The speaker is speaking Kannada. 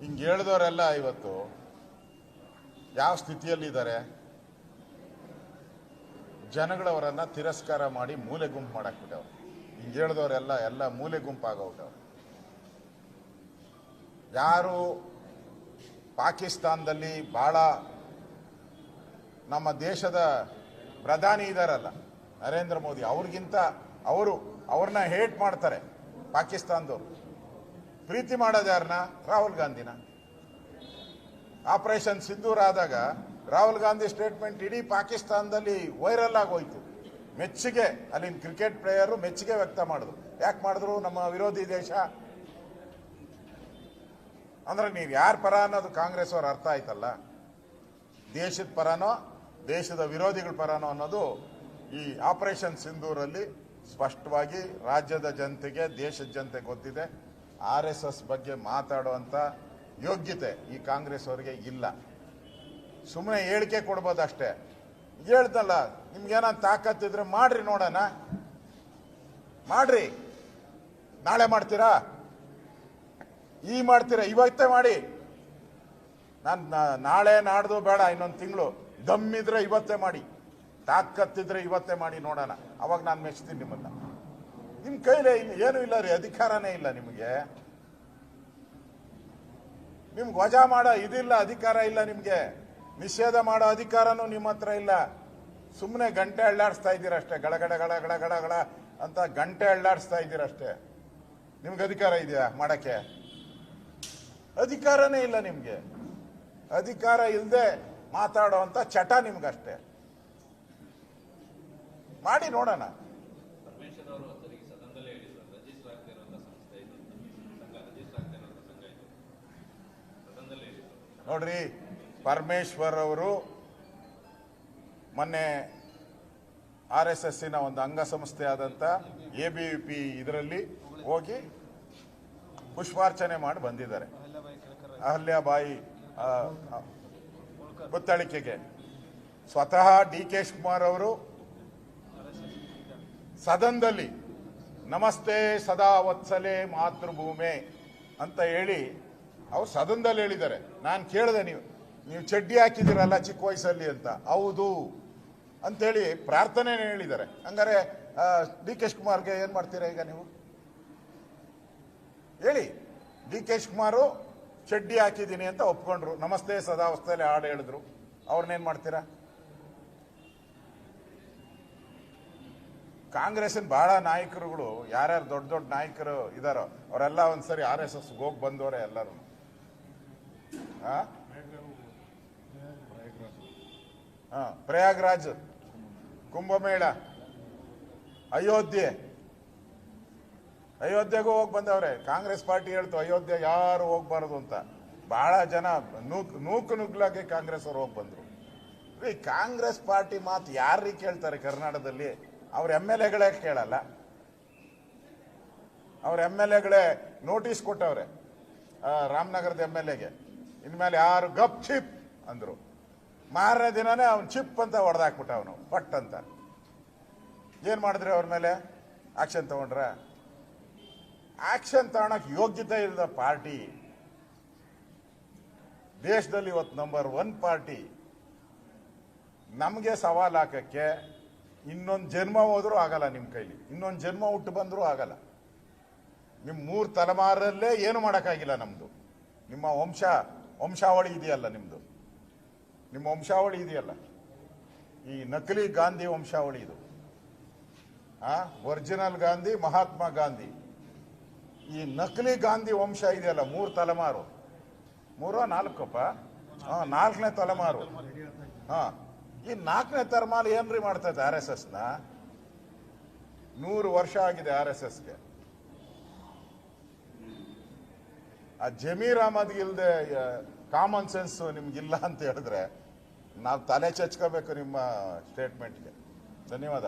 ಹಿಂಗೆ ಹೇಳಿದವರೆಲ್ಲ ಇವತ್ತು ಯಾವ ಸ್ಥಿತಿಯಲ್ಲಿದ್ದಾರೆ? ಜನಗಳವರನ್ನ ತಿರಸ್ಕಾರ ಮಾಡಿ ಮೂಲೆ ಗುಂಪು ಮಾಡಾಕ್ಬಿಟ್ಟವ್ರು ಹಿಂಗೆ ಹೇಳಿದವರೆಲ್ಲ ಎಲ್ಲ ಮೂಲೆ ಗುಂಪಾಗೋಗ್ಬಿಟ್ಟವ್ರು. ಯಾರು ಪಾಕಿಸ್ತಾನದಲ್ಲಿ ಬಹಳ ನಮ್ಮ ದೇಶದ ಪ್ರಧಾನಿ ಇದಾರಲ್ಲ, ನರೇಂದ್ರ ಮೋದಿ ಅವ್ರಿಗಿಂತ ಅವರು ಅವ್ರನ್ನ ಹೇಟ್ ಮಾಡ್ತಾರೆ ಪಾಕಿಸ್ತಾನದವ್ರು. ಪ್ರೀತಿ ಮಾಡೋದು ಯಾರನ್ನ ರಾಹುಲ್ ಗಾಂಧಿನ. ಆಪರೇಷನ್ ಸಿಂಧೂರ್ ಆದಾಗ ರಾಹುಲ್ ಗಾಂಧಿ ಸ್ಟೇಟ್ಮೆಂಟ್ ಇಡೀ ಪಾಕಿಸ್ತಾನದಲ್ಲಿ ವೈರಲ್ ಆಗೋಯ್ತು ಮೆಚ್ಚುಗೆ, ಅಲ್ಲಿನ ಕ್ರಿಕೆಟ್ ಪ್ಲೇಯರು ಮೆಚ್ಚುಗೆ ವ್ಯಕ್ತ ಮಾಡಿದ್ರು. ಯಾಕೆ ಮಾಡಿದ್ರು? ನಮ್ಮ ವಿರೋಧಿ ದೇಶ. ಅಂದ್ರೆ ನೀವು ಯಾರ ಪರ ಅನ್ನೋದು ಕಾಂಗ್ರೆಸ್ ಅವ್ರ ಅರ್ಥ ಆಯ್ತಲ್ಲ? ದೇಶದ ಪರನೋ, ದೇಶದ ವಿರೋಧಿಗಳ ಪರನೋ ಅನ್ನೋದು ಈ ಆಪರೇಷನ್ ಸಿಂಧೂರಲ್ಲಿ ಸ್ಪಷ್ಟವಾಗಿ ರಾಜ್ಯದ ಜನತೆಗೆ, ದೇಶದ ಜನತೆ ಗೊತ್ತಿದೆ. ಆರ್ ಎಸ್ ಎಸ್ ಬಗ್ಗೆ ಮಾತಾಡುವಂಥ ಯೋಗ್ಯತೆ ಈ ಕಾಂಗ್ರೆಸ್ ಅವರಿಗೆ ಇಲ್ಲ. ಸುಮ್ಮನೆ ಹೇಳಿಕೆ ಕೊಡ್ಬೋದು ಅಷ್ಟೇ. ಹೇಳ್ದಲ್ಲ ನಿಮ್ಗೇನ ತಾಕತ್ತಿದ್ರೆ ಮಾಡ್ರಿ ನೋಡೋಣ. ಮಾಡ್ರಿ. ನಾಳೆ ಮಾಡ್ತೀರಾ? ಈ ಮಾಡ್ತೀರಾ? ಇವತ್ತೇ ಮಾಡಿ. ನಾನು ನಾಳೆ ನಾಡ್ದು ಬೇಡ, ಇನ್ನೊಂದು ತಿಂಗಳು. ದಮ್ಮಿದ್ರೆ ಇವತ್ತೇ ಮಾಡಿ. ತಾಕತ್ತಿದ್ರೆ ಇವತ್ತೇ ಮಾಡಿ ನೋಡೋಣ. ಅವಾಗ ನಾನು ಮೆಚ್ತೀನಿ ನಿಮ್ಮನ್ನ. ನಿಮ್ ಕೈಲೇ ಇನ್ನು ಏನೂ ಇಲ್ಲ ರೀ, ಅಧಿಕಾರನೇ ಇಲ್ಲ ನಿಮಗೆ. ನಿಮ್ಗೆ ವಜಾ ಮಾಡೋ ಇದಿಲ್ಲ, ಅಧಿಕಾರ ಇಲ್ಲ ನಿಮ್ಗೆ. ನಿಷೇಧ ಮಾಡೋ ಅಧಿಕಾರನೂ ನಿಮ್ಮ ಹತ್ರ ಇಲ್ಲ. ಸುಮ್ಮನೆ ಗಂಟೆ ಅಳ್ಳಾಡಿಸ್ತಾ ಇದ್ದೀರಷ್ಟೇ ಗಡಗಡ ಗಡ ಗಡ ಗಡ ಗಡ ಅಂತ ಗಂಟೆ ಅಳ್ಳಾಡಿಸ್ತಾ ಇದ್ದೀರಷ್ಟೇ ನಿಮ್ಗೆ ಅಧಿಕಾರ ಇದೆಯಾ ಮಾಡಕ್ಕೆ? ಅಧಿಕಾರನೇ ಇಲ್ಲ ನಿಮ್ಗೆ. ಅಧಿಕಾರ ಇಲ್ಲದೆ ಮಾತಾಡೋ ಅಂತ ಚಟ ನಿಮ್ಗಷ್ಟೇ. ಮಾಡಿ ನೋಡೋಣ. ನೋಡ್ರಿ, ಪರಮೇಶ್ವರ್ ಅವರು ಮೊನ್ನೆ ಆರ್ ಎಸ್ ಎಸ್ಸಿನ ಒಂದು ಅಂಗಸಂಸ್ಥೆ ಆದಂಥ ಎ ಬಿ ಪಿ ಇದರಲ್ಲಿ ಹೋಗಿ ಪುಷ್ಪಾರ್ಚನೆ ಮಾಡಿ ಬಂದಿದ್ದಾರೆ. ಅಹಲ್ಯಾಬಾಯಿ ಗೊತ್ತಳಿಕೆಗೆ. ಸ್ವತಃ ಡಿ ಕೆ ಶಿವಕುಮಾರ್ ಅವರು ಸದನದಲ್ಲಿ, ನಮಸ್ತೆ ಸದಾ ವತ್ಸಲೆ ಮಾತೃಭೂಮೆ ಅಂತ ಹೇಳಿ ಅವ್ರು ಸದನದಲ್ಲಿ ಹೇಳಿದ್ದಾರೆ. ನಾನು ಕೇಳಿದೆ ನೀವು ನೀವು ಚಡ್ಡಿ ಹಾಕಿದಿರಲ್ಲ ಚಿಕ್ಕ ವಯಸ್ಸಲ್ಲಿ ಅಂತ. ಹೌದು. ಅಂತೇಳಿ ಪ್ರಾರ್ಥನೆ ಹೇಳಿದ್ದಾರೆ. ಹಂಗಾರೆ ಡಿ ಕೆ ಶಿವಕುಮಾರ್ಗೆ ಏನು ಮಾಡ್ತೀರಾ ಈಗ ನೀವು? ಹೇಳಿ. ಡಿ ಕೆ ಶಿವಕುಮಾರು ಚಡ್ಡಿ ಹಾಕಿದ್ದೀನಿ ಅಂತ ಒಪ್ಕೊಂಡ್ರು. ನಮಸ್ತೆ ಸದಾವಸ್ಥೆಯಲ್ಲಿ ಹಾಡು ಹೇಳಿದ್ರು. ಅವ್ರನ್ನೇನು ಮಾಡ್ತೀರಾ? ಕಾಂಗ್ರೆಸ್ಸಿನ ಬಹಳ ನಾಯಕರುಗಳು, ಯಾರ್ಯಾರು ದೊಡ್ಡ ದೊಡ್ಡ ನಾಯಕರು ಇದ್ದಾರೋ ಅವರೆಲ್ಲ ಒಂದ್ಸರಿ ಆರ್ ಎಸ್ ಎಸ್ಗೆ ಹೋಗಿ ಬಂದವರೇ ಎಲ್ಲರೂ. ಆ, ಪ್ರಯಾಗ್ರಾಜ್. ಕುಂಭಮೇಳ. ಅಯೋಧ್ಯೆ. ಅಯೋಧ್ಯೆಗೂ ಹೋಗಿ ಬಂದವ್ರೆ. ಕಾಂಗ್ರೆಸ್ ಪಾರ್ಟಿ ಹೇಳ್ತು ಅಯೋಧ್ಯೆ ಯಾರು ಹೋಗ್ಬಾರದು ಅಂತ. ಬಹಳ ಜನ ನೂಕ್ ನೂಕು ನುಗ್ಲಾಗಿ ಕಾಂಗ್ರೆಸ್ ಅವ್ರು ಹೋಗಿ ಬಂದ್ರು. ಈ ಕಾಂಗ್ರೆಸ್ ಪಾರ್ಟಿ ಮಾತು ಯಾರೀ ಕೇಳ್ತಾರೆ ಕರ್ನಾಟಕದಲ್ಲಿ? ಅವ್ರ ಎಂ ಎಲ್ ಎಗಳೇ ಕೇಳಲ್ಲ. ಅವ್ರ ಎಂ ಎಲ್ ಎಗಳೇ ನೋಟಿಸ್ ಕೊಟ್ಟವ್ರೆ ರಾಮನಗರದ ಎಂ ಎಲ್ ಎಗೆ. ಇನ್ಮೇಲೆ ಯಾರು ಗಪ್ ಚಿಪ್ ಅಂದ್ರು. ಮಾರನೇ ದಿನನೇ ಅವ್ನು ಚಿಪ್ ಅಂತ ಹೊಡೆದಾಕ್ಬಿಟ್ಟ ಅವನು, ಪಟ್ ಅಂತ. ಏನು ಮಾಡಿದ್ರಿ ಅವ್ರ ಮೇಲೆ? ಆಕ್ಷನ್ ತಗೊಂಡ್ರ? ಆಕ್ಷನ್ ತಗೊಳಕ್ ಯೋಗ್ಯತೆ ಇಲ್ಲದ ಪಾರ್ಟಿ. ದೇಶದಲ್ಲಿ ಇವತ್ತು ನಂಬರ್ ಒನ್ ಪಾರ್ಟಿ. ನಮಗೆ ಸವಾಲು ಹಾಕಕ್ಕೆ ಇನ್ನೊಂದು ಜನ್ಮ ಹೋದರೂ ಆಗಲ್ಲ ನಿಮ್ಮ ಕೈಲಿ. ಇನ್ನೊಂದು ಜನ್ಮ ಹುಟ್ಟು ಬಂದರೂ ಆಗಲ್ಲ. ನಿಮ್ಮ ಮೂರು ತಲೆಮಾರಲ್ಲೇ ಏನು ಮಾಡೋಕ್ಕಾಗಿಲ್ಲ ನಮ್ದು. ನಿಮ್ಮ ವಂಶ ವಂಶಾವಳಿ ಇದೆಯಲ್ಲ ನಿಮ್ಮದು ನಿಮ್ಮ ವಂಶಾವಳಿ ಇದೆಯಲ್ಲ? ಈ ನಕಲಿ ಗಾಂಧಿ ವಂಶಾವಳಿ ಇದು. ಆ, ಒರಿಜಿನಲ್ ಗಾಂಧಿ, ಮಹಾತ್ಮ ಗಾಂಧಿ. ಈ ನಕಲಿ ಗಾಂಧಿ ವಂಶ ಇದೆಯಲ್ಲ, ಮೂರು ತಲೆಮಾರು. ಮೂರೋ, ನಾಲ್ಕಪ್ಪ? ಹಾ, ನಾಲ್ಕನೇ ತಲೆಮಾರು. ಹಾ, ಈ ನಾಲ್ಕನೇ ತಲೆಮಾರು ಏನ್ರಿ ಮಾಡ್ತೈತೆ ಆರ್ ಎಸ್ ಎಸ್ನ? ನೂರು ವರ್ಷ ಆಗಿದೆ ಆರ್ ಎಸ್ ಎಸ್ಗೆ. ಆ ಜಮೀರ್ ಇಲ್ದೆ ಕಾಮನ್ ಸೆನ್ಸ್ ನಿಮ್ಗಿಲ್ಲ ಅಂತ ಹೇಳಿದ್ರೆ ನಾವು ತಲೆ ಚಚ್ಕೋಬೇಕು ನಿಮ್ಮ ಸ್ಟೇಟ್ಮೆಂಟ್ಗೆ ಧನ್ಯವಾದ.